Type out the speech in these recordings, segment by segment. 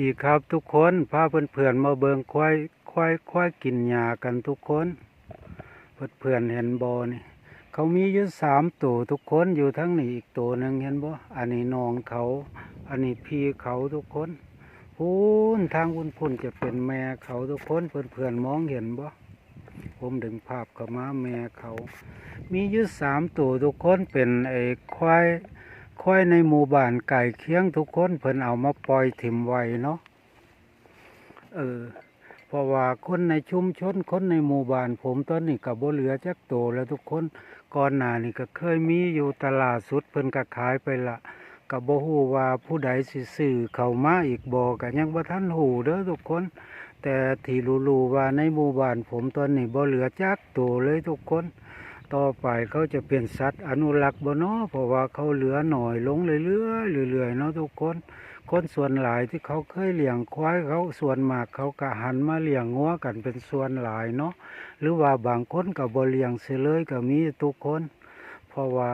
ดีครับทุกคนพาเพื่อนเพื่อนมาเบิงควายควายควายกินหญ้ากันทุกคนเพื่อนเพื่อนเห็นบอนี่เขามีอยู่สามตัวทุกคนอยู่ทั้งนี้อีกตัวหนึ่งเห็นบ่อันนี้น้องเขา อันนี้พี่เขาทุกคนพูนทางพุ่นพุ่นจะเป็นแม่เขาทุกคนเพื่อนเพื่อนมองเห็นบ่ผมดึงภาพเข้ามาแม่เขา มีอยู่สามตัวทุกคนเป็นไอ้ควาย ควายในหมู่บ้านไก่เคียงทุกคนเพิ่นเอามาปล่อยถิ่มไว้เนาะเออเพราะว่าคนในชุมชนคนในหมู่บ้าน ผมตอนนี้ก็บ่เหลือจักโตแล้วทุกคนก่อนหน้านี่ก็เคยมีอยู่ตลาดสุดเพิ่นก็ขายไปละก็บ่ฮู้ว่าผู้ใดสิซื้อเข้ามาอีกบ่ก็ยังบ่ทันฮู้เด้อทุกคน แต่ที่รู้ๆว่าในหมู่บ้านผมตอนนี้บ่เหลือจักโตเลยทุกคน ต่อไปเขาจะเป็นสัตว์อนุรักษ์บ่เนาะเพราะว่าเขาเหลือหน่อยลงเรื่อยๆเรื่อยๆเนาะทุกคนคนส่วนหลายที่เขาเคยเลี้ยงควายเขาส่วนมากเขาก็หันมาเลี้ยงงัวกันเป็นส่วนหลายเนาะหรือว่าบางคนก็บ่เลี้ยงเสียเลยก็มีทุกคน เพราะว่า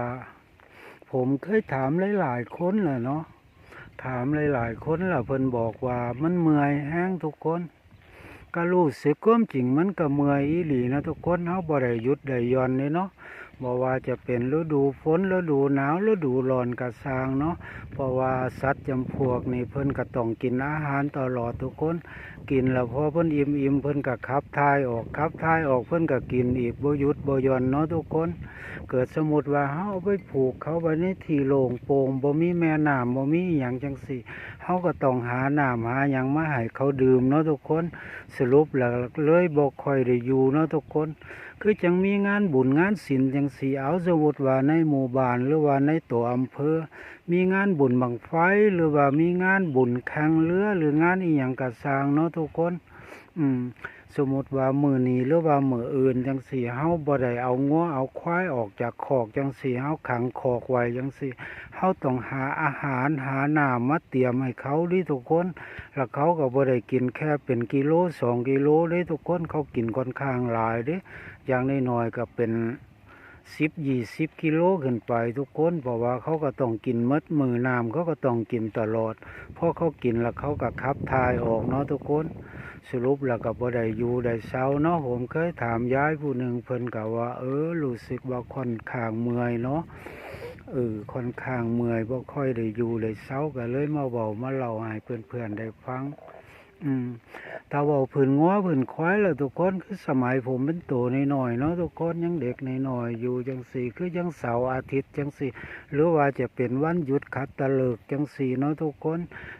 ผมเคยถามหลายๆคนแหละเนาะถามหลายๆคนแล้วเพิ่นบอกว่ามันเมื่อยแห้งทุกคน ก็รู้สึกก้มจริงมันก็เมื่อยอีหลีนะทุกคนเขาบ่ได้หยุดได้ย่อนเลยเนาะ บ่ว่าจะเป็นฤดูฝนฤดูหนาวฤดูร้อนก็สร้างเนาะเพราะว่าสัตว์จำพวกนี่เพิ่นก็ต้องกินอาหารตลอดทุกคนกินแล้วพอเพิ่นอิ่มอิ่มเพิ่นก็ขับถ่ายออกขับถ่ายออกเพิ่นก็กินอีกบยุดบยอนเนาะทุกคน เกิดสมมุติว่าเฮาเอาไปผูกเขาไว้ในที่โล่งโปร่งบ่มีแม่น้ำบ่มีหยังจังซี่เฮาก็ต้องหาน้ำหาหยังมาให้เขาดื่มเนาะทุกคน สรุปแล้วเลยบอกค่อยได้อยู่เนาะทุกคน คือจังมีงานบุญงานศิลป์จังสีเอาสมมุดว่าในหมู่บ้านหรือว่าในตัวอำเภอ มีงานบุญบังไฟหรือว่ามีงานบุญแข่งเรือหรืองานอีหยังกระสางเนาะทุกคน อืม สมมติว่ามือนี้หรือว่ามืออื่นจังสี่เฮาบ่ได้เอางัวเอาควายออกจากคอกจังสี่เฮาขังคอกไว้จังสี่เฮาต้องหาอาหารหาน้ำมาเตรียมให้เขาดิทุกคน แล้วเขาก็บ่ได้กินแค่เป็นกิโลสองกิโลเลยทุกคนเขากินค่อนข้างหลายเด้อย่างน้อยๆก็เป็น สิบยี่สิบกิโลขึ้นไปทุกคนเพราะว่าเขาก็ต้องกินหมดมือน้ำเขาก็ต้องกินตลอดพอเขากินแล้วเขาก็ขับถ่ายออกเนาะทุกคน สรุปแล้วก็บ่ได้อยู่ได้เศร้าเนาะผมเคยถามยายผู้หนึ่งเพิ่นก็ว่า เออรู้สึกว่าค่อนข้างเมื่อยเนาะเออค่อนข้างเมื่อยบ่ค่อยได้อยู่ได้เศร้าก็เลยมาเว้ามาเล่าให้เพื่อนๆได้ฟัง อืมถ้าว้าพื้นงัวพื้นควายแล้วทุกคนคือสมัยผมเป็นโตน้อยเนาะทุกคนยังเด็กน้อยอยู่จังสี่คือยังเสาร์อาทิตย์จังสี่ หรือว่าจะเป็นวันหยุดขัดตะเลิกจังสี่เนาะทุกคน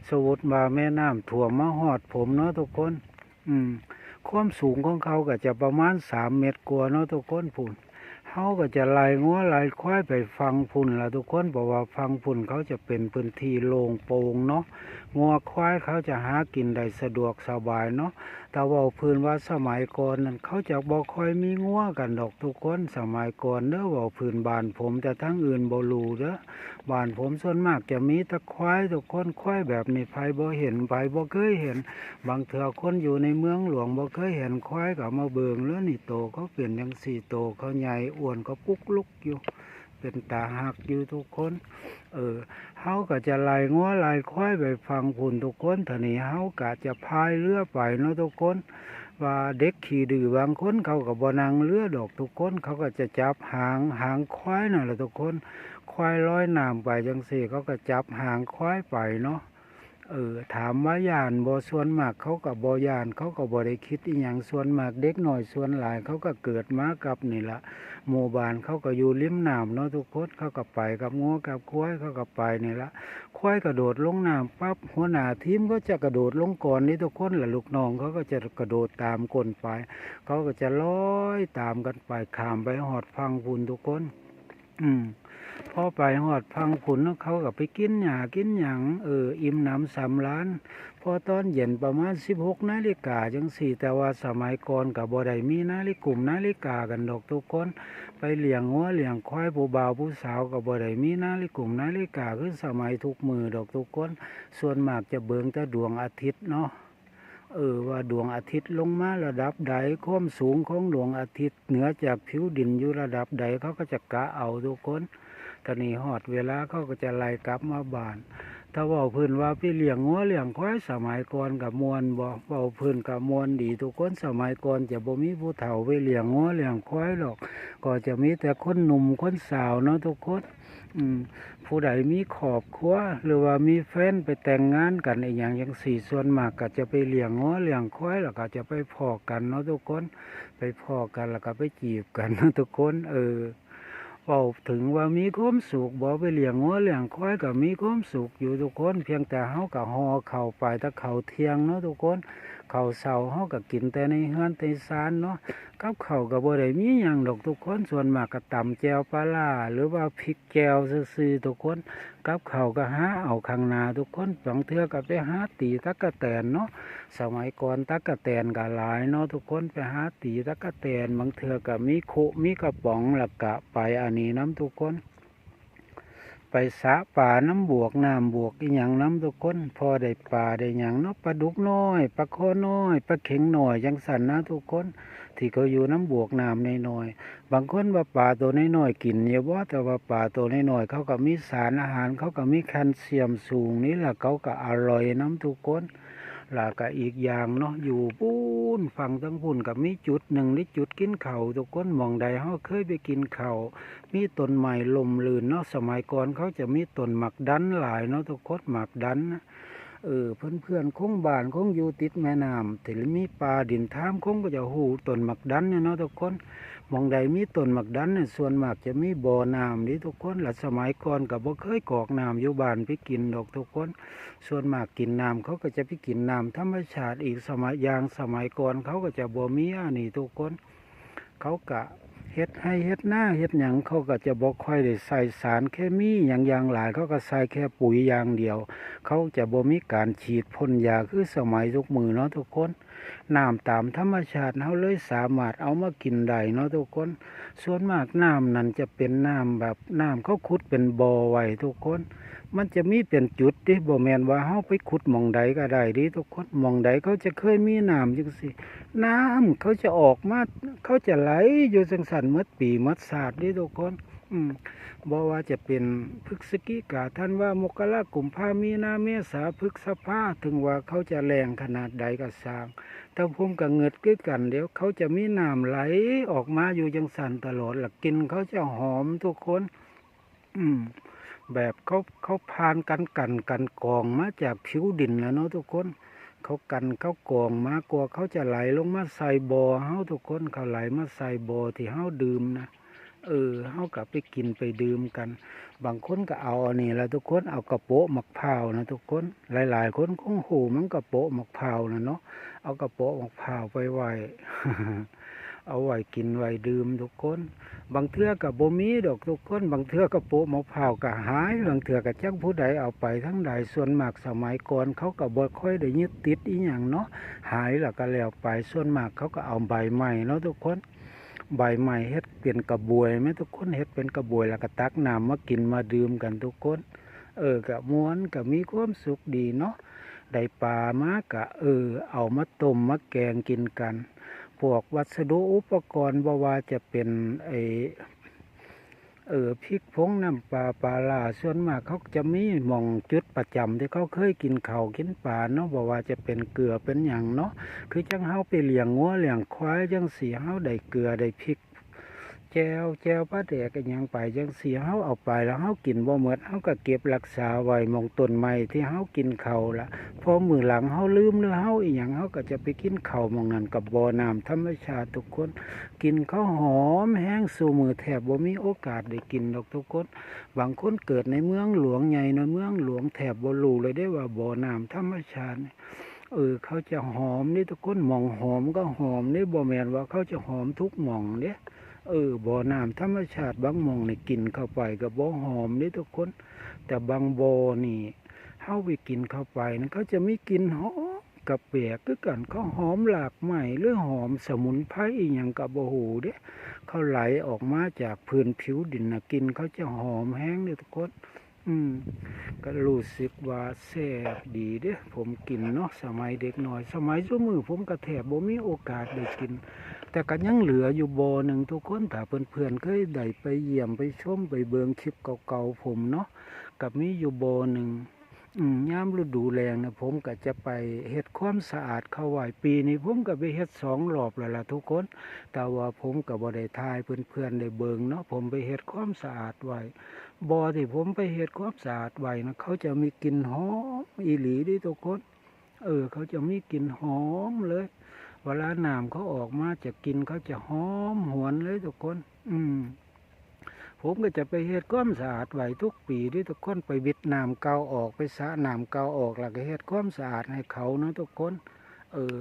สมมุติว่าแม่น้ำท่วมมาฮอดผมเนาะทุกคน อืมความสูงของเขาก็จะประมาณสามเมตรกว่าเนาะทุกคนพุ่น เขาก็จะไล่งัวไล่ควายไปฟังพุ่นละทุกคนบอกว่าฟังพุ่นเขาจะเป็นพื้นที่โล่งโปร่งเนาะงัวควายเขาจะหากินได้สะดวกสบายเนาะ แต่ว่าพื้นว่าสมัยก่อนนั้นเขาจะบ่ค่อยมีงัวกันดอกทุกคนสมัยก่อนเด้อเว่าพื้นบานผมแต่ทั้งอื่นบ่รู้เด้อบานผมส่วนมากจะมีตะควายทุกคนควายแบบนี้ไผบ่เห็นไผบ่เคยเห็น บางเถื่อคนอยู่ในเมืองหลวงบ่เคยเห็นควายก็มาเบิงแล้วนี่โตเขาเปลี่ยนจังสี่โตเขาใหญ่อ้วนก็ปุกลุกอยู่ เป็นตาหักอยู่ทุกคน เออเฮาก็จะไล่ง้อไล่ควายไปฟังพุ่นทุกคนทีนี้เฮาก็จะพายเรือไปเนาะทุกคน ว่าเด็กขี่ดื้อบางคนเขาก็บ่นังเรือดอกทุกคน เขาก็จะจับหางหางควายนั่นแหละทุกคน ควายลอยน้ำไปจังสี่เขาก็จับหางควายไปเนาะ เออถามว่ายานบ่ส่วนมากเขาก็บ่ย่านเขาก็บ่ได้คิดอีหยังส่วนมากเด็กหน้อยส่วนหลาย เขาก็เกิดมากับนี่ละหมู่บ้านเขาก็อยู่ริมน้ำเนาะทุกคนเขาก็ไปกับงัวกับควายเขาก็ไปนี่ละควายกระโดดลงน้ำปั๊บหัวหน้าทีมก็จะกระโดดลงก่อนนี่ทุกคนละลูกน้องเขาก็จะกระโดดตามคนไป เขาก็จะลอยตามกันไปขามไปหอดฟังพุ่นทุกคน อืมพอไปหอดพังผุนเขาก็ไปกินหญ้ากินหยังเอออิ่มหน้ำสำล้าน พอตอนเย็นประมาณสิบหกนาฬิกาจังสี่แต่ว่าสมัยก่อนกับบ่ได้มีนาฬิกลุ่มนาฬิกากันดอกทุกคน ไปเลี้ยงงัวเลี้ยงควายผู้บ่าวผู้สาวกับบ่ได้มีนาฬิกลุ่มนาฬิกาคือสมัยทุกมือดอกทุกคน ส่วนมากจะเบิงแต่ดวงอาทิตย์เนาะ เออว่าดวงอาทิตย์ลงมาระดับใดความสูงของดวงอาทิตย์เหนือจากผิวดินอยู่ระดับใดเขาก็จะกะเอาทุกคนตอนนี้หอดเวลาเขาก็จะไล่กลับมาบ้าน ถ้าเว้าพื้นว่าไปเลี้ยงงัวเลี้ยงควายสมัยก่อนกับมวลบ่เว้าพื้นกับมวลดี ทุกคนสมัยก่อนจะบ่มีผู้เฒ่าไปเลี้ยงงัวเลี้ยงควายหรอก ก็จะมีแต่คนหนุ่มคนสาวเนาะทุกคน ผู้ใดมีครอบครัวหรือว่ามีแฟนไปแต่งงานกันอีกอย่างอย่างสี่ส่วนมากก็จะไปเลี้ยงง้อเลี้ยงควายแล้วก็จะไปพอกันเนาะทุกคน ไปพอกันแล้วก็ไปจีบกันเนาะทุกคน เออเว้าถึงว่ามีความสุขบ่ไปเลี้ยงง้อเลี้ยงควายก็มีความสุขอยู่ทุกคน เพียงแต่เฮาก็ห่อเข้าไปถ้าเข้าเทียงเนาะทุกคน เขาวเช้าเฮาก็กินแต่ในเฮือนในศาลเนาะกับเขาก็บ่ได้มีหยังดอกทุกคนส่วนมากก็ตำแจวปลาร้าหรือว่าพริกแจวซื่อๆทุกคนกับเขาก็หาเอาข้างนาทุกคนบางเทือก็ไปหาตีตักะแตนเนาะสมัยก่อนตักะแตนก็หลายเนาะทุกคนไปหาตีตักะแตนบางเทือก็มีโคมีกระป๋องแล้วก็ไปอันนี้น้ำทุกคน ไปสะป่าน้ำบวกน้ำบวกอีหยังน้ำทุกคนพอได้ปลาได้หยังเนาะปลาดุกน้อยปลาคอน้อยปลาเข็งน้อยจังสันนะทุกคน ที่เขาอยู่น้ำบวกน้ำน้อยๆบางคนว่าป่าตัวน้อยๆกินเยอะว่าแต่ว่าป่าตัวน้อยๆเขาก็มีสารอาหารเขาก็มีแคลเซียมสูงนี่แหละเขาก็อร่อยน้ำทุกคน แล้วก็อีกอย่างเนาะอยู่ปูนฝั่งทั้งพุ่นกับมีจุดหนึ่งนี่จุดกินเขาวทุกคนมองใดเขาเคยไปกินเขาวมีต้นไม้ลมลื่นเนาะสมัยก่อนเขาจะมีต้นหมักดันหลายเนาะทุกคนหมักดันเออเพื่อนเพื่อนคงบ้านคงอยู่ติดแม่น้ำถึงมีปลาดินท้ามคงก็จะหูต้นหมักดันเนี่ยเนาะทุกคน มองใดมีต้นหมักดันเนี่ยส่วนมากจะมีบ่อน้ำนี่ทุกคนหละสมัยก่อนกับบ่เคยกรอกน้ำอยู่บ้านไปกินดอกทุกคน ส่วนมากกินน้ำเขาก็จะไปกินน้ำธรรมชาติอีกสมัยยางสมัยก่อนเขาก็จะบ่มีอันนี้ทุกคน เขากะ เฮ็ดให้เฮ็ดหน้าเฮ็ดหยังเขาก็จะบ่ค่อยได้ใส่สารเคมีอย่างอย่างหลายเขาก็ใส่แค่ปุ๋ยอย่างเดียว เขาจะบ่มีการฉีดพ่นยาคือสมัยทุกมือเนาะทุกคนน้ำตามธรรมชาติเขาเลยสามารถเอามากินได้เนาะทุกคน ส่วนมากน้ำนั้นจะเป็นน้ำแบบน้ำเขาขุดเป็นบ่อไว้ทุกคน มันจะมีเป็นจุดดิบ่แมนว่าเฮาไปขุดหมองใดก็ได้ดิทุกคนหมองใดเขาจะเคยมีน้ำจังซี่น้ำเขาจะออกมาเขาจะไหลอยู่จังสันเมื่อปีเมื่อศาสตร์ดิทุกคนอืมบ่ว่าจะเป็นพฤศจิกาท่านว่ามกรากุมภามีนาเมษาพฤกษภาถึงว่าเขาจะแรงขนาดใดก็สร้างแต่มกับเงิดคือกันเดี๋ยวเขาจะมีน้ำไหลออกมาอยู่จังสันตลอดหลักกินเขาจะหอมทุกคน อืม แบบเขาเขาพานกันกันกันกองมาจากผิวดินแล้วเนาะทุกคนเขากันเขากองมากลัวเขาจะไหลลงมาใส่บ่อเฮาทุกคนเขาไหลมาใส่บ่อที่เฮาดื่มนะเออเฮากลับไปกินไปดื่มกัน บางคนก็เอาอันนี้แหล้วทุกคนเอากระโปะมะพร้าวนะทุกคนหลาย ๆ คนคงหูมันกระโปะมะพร้าวนะเนาะเอากระโปะมะพร้าวไปไว้ เอาไว้กินไว้ดื่มทุกคน บางเทื่อกับบ่มีดอกทุกคน บางเทื่อกับโปะมะพร้าวก็หายบางเทื่อกับจังผู้ใดเอาไปทั้งใดส่วนมากสมัยก่อนเขาก็บ่ค่อยได้ยึดติดอีหยังเนาะหายแล้วก็แล้วไปส่วนมากเขาก็เอาใบใหม่เนาะทุกคนใบใหม่เฮ็ดเป็นกระบวยไหมทุกคนเฮ็ดเป็นกระบวยแล้วก็ตักน้ำมากินมาดื่มกันทุกคน เออกับม้วนก็มีความสุขดีเนาะได้ปลามากะเออ เอามาต้มมาแกงกินกัน พวกวัสดุอุปกรณ์บ่ว่าจะเป็นไอเออพริกพงน้ำปลาปลาล่าส่วนมากเขาจะมีมองจุดประจำที่เขาเคยกินเขากินปลาเนาะบ่ว่าจะเป็นเกลือเป็นอย่างเนาะคือจังเฮาไปเลี้ยงงัวเลี้ยงควายจังสีเฮาได้เกลือได้พริก จวแจวปลาแดกกันยังไปจังเสียเฮาเอาไปแล้วเฮากินบ่หมดเฮาก็เก็บรักษาไว้มองต้นไม้ที่เฮากินเขาละพอมือหลังเฮาลืมหรือเฮาอีหยังเฮาก็จะไปกินเขามองนั้นกับบ่อน้ำธรรมชาติทุกคน กินข้าวหอมแห้งสู่มือแทบบ่มีโอกาสได้กินดอกทุกคน บางคนเกิดในเมืองหลวงใหญ่ในเมืองหลวงแถบบ่รู้เลยได้ว่าบ่อน้ำธรรมชาติเออเขาจะหอมนี่ทุกคนมองหอมก็หอมนี่บ่แมนว่าเขาจะหอมทุกหม่องเด้ เออบ่อน้ำธรรมชาติบางมองนี่กินเข้าไปกับบ่หอมนี่ทุกคน แต่บางบ่อนี่เฮาไปกินเข้าไปนะเขาจะไม่กินหอมกับเปียกก็กันเขาหอมหลากใหม่หรือหอมสมุนไพรอีหยังกับบ่อหูเด้เขาไหลออกมาจากพื้นผิวดินนะกินเขาจะหอมแห้งเลยทุกคน อืมก็รู้สึกว่าแซ่บดีเด้ผมกินเนาะสมัยเด็กหน่อย สมัยซุมือผมก็แทบบ่มีโอกาสได้กิน แต่ก็ยังเหลืออยู่บ่อหนึ่งทุกคนถ้าเพื่อนๆเคยได้ไปเยี่ยมไปชมไปเบิงคลิปเก่าๆผมเนาะกับมีอยู่บ่อหนึ่ง ยามฤดูแล้งนะผมก็จะไปเฮ็ดความสะอาดเข้าไว้ปีนี้ผมก็ไปเฮ็ดสองรอบแล้วล่ะทุกคน แต่ว่าผมก็บ่ได้ทายเพื่อนๆได้เบิ่งเนาะผมไปเฮ็ดความสะอาดไว้บ่อที่ผมไปเฮ็ดความสะอาดไว้นะเขาจะมีกลิ่นหอมอีหลีเดิทุกคน เออ เขาจะมีกลิ่นหอมเลย เวลาน้ำเขาออกมาจะกินเขาจะหอมหวนเลยทุกคน อืม ผมก็จะไปเฮ็ดความสะอาดไว้ทุกปีที่ทุกคนไปวิดน้ำเก่าออกไปสะน้ำเก่าออกแล้วก็เฮ็ดความสะอาดให้เขาเนาะทุกคน เออ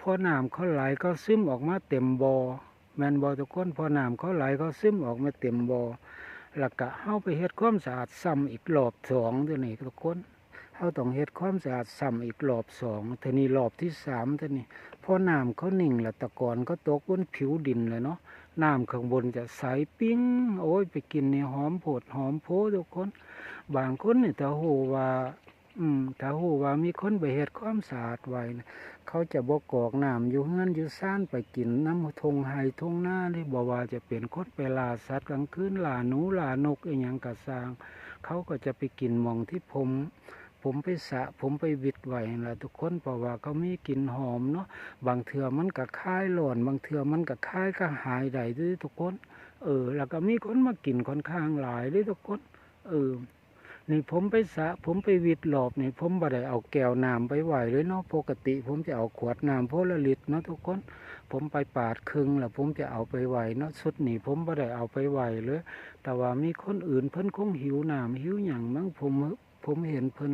พอน้ำเขาไหลเขาซึมออกมาเต็มบอ่อแมนบ่อทุกคนพอน้ำเขาไหลเขาซึมออกมาเต็มบอ่อแล้วก็เฮาไปเฮ็ดความสะอาดซ้ำอีกรอบสองตัวนี้ทุกคนเฮาต้องเฮ็ดความสะอาดซ้ำอีกรอบสองทีนี้รอบที่สามตัวนี้พอน้ำเขาหนิ่งล้วตะกอนก็ตกบนผิวดินเลยเนาะ น้ำข้างบนจะใสปิ้ง โอ้ยไปกินนี่หอมโผดหอมโพทุกคน บางคนเนี่ถ้าหูว่า อืมถ้าหูว่ามีคนไปเฮ็ดความสะอาดไว้นะเขาจะบ่กอกน้ำอยู่เฮือนอยู่ซ่านไปกินน้ำทงไห้ทงหน้านี่บ่ว่าจะเป็นคนไปลาสัตว์กลางคืนล่าหนูล่านกอีหยังกระสร้าง เขาก็จะไปกินมองที่ผม ผมไปสะ ผมไปวิดไว้นั่นล่ะทุกคนเพราะว่าเขามีกลิ่นหอมเนาะบางเถื่อมันก็คายหลอน บางเถื่อมันก็คายก็หายได้ด้วยทุกคน เออ แล้วก็มีคนมากินค่อนข้างหลายด้วยทุกคน เออนี่ผมไปสะ ผมไปวิดหลอบนี่ผมบ่ได้เอาแก้วน้ำไปไหวเลยเนาะปกติ ผมจะเอาขวดน้ำโพละลิตรเนาะทุกคน ผมไปปาดครึ่งแล้วผมจะเอาไปไหวเนาะสุดนี่ผมบ่ได้เอาไปไหวเลย แต่ว่ามีคนอื่นเพิ่นคงหิวน้ำหิวหยังมั้งผม ผมเห็นเพิ่น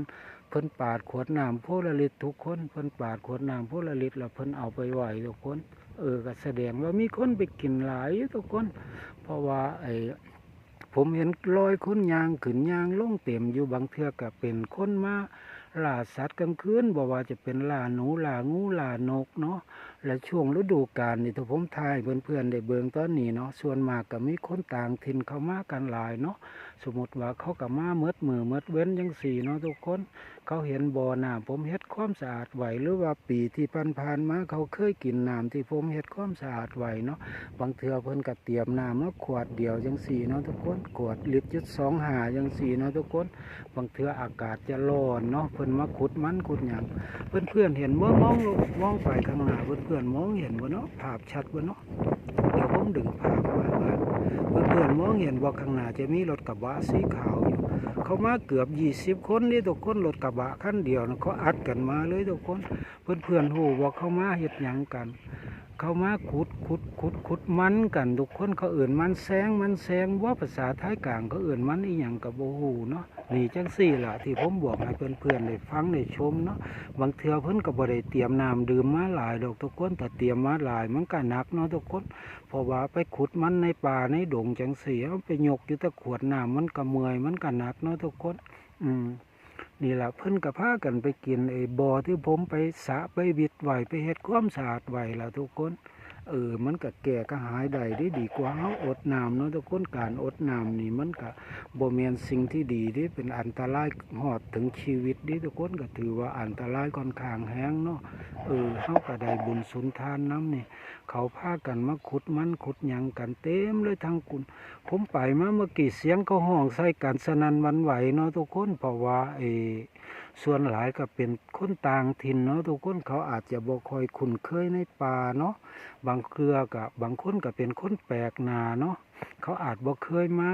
เพิ่นปาดขวดน้ำโพละลิตทุกคนเพิ่นปาดขวดน้ำโพละลิตรแล้วเพิ่นเอาไปไหวทุกคน เออก็แสดงว่ามีคนไปกินหลายทุกคน เพราะว่าไอ้ผมเห็นรอยคนยางขึ้นยางล่องเต็มอยู่บางเทื่อก็เป็นคนมาล่าสัตว์กลางคืนบอกว่าจะเป็นล่าหนูล่างูล่านกเนาะ และช่วงฤดูกาลนี่ถ้าผมทายเพื่อนๆได้เบิงตอนนี้เนาะส่วนมากก็มีคนต่างถิ่นเข้ามากันหลายเนาะสมมติว่าเขากับมาเมดมือเมดเว้นยังสี่เนาะทุกคน เขาเห็นบ่อน้ำผมเฮ็ดความสะอาดไหวหรือว่าปีที่ผ่านๆมาเขาเคยกินน้ำที่ผมเฮ็ดความสะอาดไหวเนาะบางเทื่อเพิ่นก็เตรียมน้ำแล้วขวดเดียวจังสี่เนาะทุกคนขวดลิตรจุดสองหาจังสี่เนาะทุกคน บางเทื่ออากาศจะร้อนเนาะเพิ่นมาขุดมันขุดหยังเพื่อนเพื่อนๆเห็นว่ามองลงมองไปข้างหน้าเพื่อนพื่อนมองเห็นว่าเนาะภาพชัดว่าเนาะเดี๋ยวผมดึงภาพมาว่าเพื่อนมองเห็นว่าข้างหน้าจะมีรถกระบะสีขาวอยู่เขามาเกือบยี่สิบคนนี่ทุกคนรถกระบะคันเดียวนะเขาอัดกันมาเลยทุกคน เพื่อนๆหูว่าเขามาเห็ดหยังกัน เขามาขุดขุดขุดขุดมันกันทุกคนเขาเอื่นมันแซงมันแซงว่าภาษาไทยกลางเขาเอื่นมันอีหยังกับโบหูเนาะ นี่จังสี่ล่ะที่ผมบอกให้เพื่อนๆได้ฟังได้ชมเนาะบางเทื่อเพิ่นก็บ่ได้เตรียมน้ำดื่มมาหลายดอกทุกคนแต่เตรียมมาหลายมันก็หนักเนาะทุกคนเพราะว่าไปขุดมันในป่าในดงจังสีเอาไปยกอยู่แตะขวดน้ำมันก็เมื่อยมันก็หนักเนาะทุกคน อืมนี่แหละเพิ่นก็พากันไปกินไอ้บ่อที่ผมไปสะไปวิดไหวไปเฮ็ดความสะอาดไหวล่ะทุกคน เออ มันก็แก่ก็หายได้ได้ดีกว่าเฮาอดน้ำเนาะทุกคนการอดน้ำนี่มันก็บ่แม่นสิ่งที่ดีเด้เป็นอันตรายฮอดถึงชีวิตเด้ทุกคนก็ถือว่าอันตรายค่อนข้างแฮงเนาะเออเฮาก็ได้บุญสุนทานน้ำนี่เขาพากันมาขุดมันขุดหยังกันเต็มเลยทั้งกุนผมไปมาเมื่อกี้เสียงเขาห้องใส่กันสนันวันไหวเนาะทุกคนเพราะว่าเออ ส่วนหลายก็เป็นคนต่างถิ่นเนาะทุกคนเขาอาจจะบ่คอยคุ้นเคยในป่าเนาะบางเครือกับบางคนก็เป็นคนแปลกหน้าเนาะเขาอาจบ่เคยมา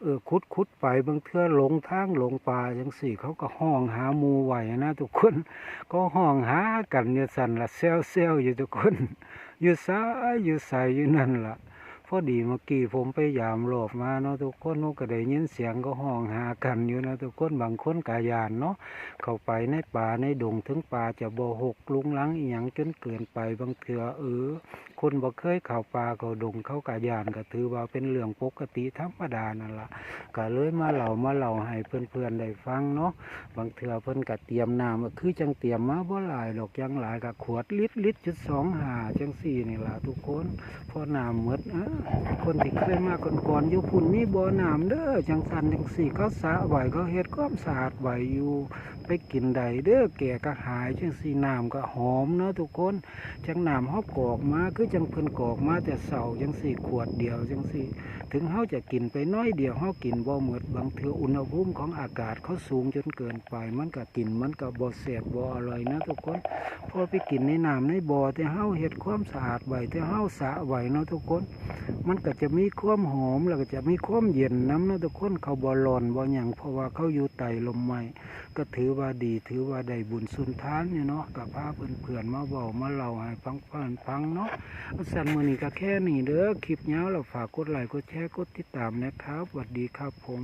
เออขุดขุดไปบางเทื่อหลงทางหลงป่าจังสี่เขาก็ห้องหาหมูไหวนะทุกคนก็ห้องหากันเนี่ยสันละเซลเซลอยู่ทุกคนอยู่ซ้ายอยู่ใส่อยู่นั่นละ่ะ อดีเมื่อกี้ผมไปยามรอบมาเนาะทุกคนนาะก็ได้ยินเสียงก็ห้องหากันอยู่นะทุกคนบางคนกายานเนาะเข้าไปในป่าในดงถึงป่าจะบ่หกลุงลังอีหยังจนเกินไปบางเถื่อเออคนบ่เคยเข้าป่าเข้าดงเข้ากายานก็ถือว่าเป็นเรื่องปกติธรรมดานั่นละก็เลยมาเหล่ามาเหล่าให้เพื่อนๆได้ฟังเนาะบางเถื่อเพิ่นก็เตรียมน้ำคือจังเตรียมมาบ่หลายดอกยังหลายก็ขวดลิตรลิตรจุดสองหาจังสี่นี่ล่ะทุกคนพอน้ำหมดอ้าคนที่เคยมาก่อนๆอยู่พุ่นมีบ่อน้ำเด้อจังสันจังสี่เขาสะไว้เขาเฮ็ดความสะอาดไว้อยู่ไปกินได้เด้อแก่ก็หายจังสี่น้ำก็หอมเนาะทุกคนจังน้ำเฮากอกมาคือจังเพิ่นกอกมาแต่เสาจังสี่ขวดเดียวจังสี่ ถึงเฮาจะกินไปน้อยเดียวเฮากินบ่หมดบางเทื่ออุณหภูมิของอากาศเขาสูงจนเกินไป มันก็กินมันก็บ่แซ่บบ่อร่อยนะทุกคนพอไปกินในน้ำในบ่อแต่เฮาเฮ็ดความสะอาดไว้แต่เฮาสะไว้เนาะทุกคน มันก็จะมีความหอมแล้วก็จะมีความเย็นน้ำเนาะทุกคนเขาบ่ร้อนบ่หยังเพราะว่าเขาอยู่ใต้ลมไม้ก็ถือว่าดีถือว่าได้บุญสุนทานเนี่ยเนาะกับพาเพื่อนๆมาเว้ามาเล่าให้ฟังเพื่อนฟังเนาะสั่นมือนี้ก็แค่นี้เด้อคลิปเนี้ยเราฝากกดไลค์กดแชร์กดติดตามนะครับสวัสดีครับผม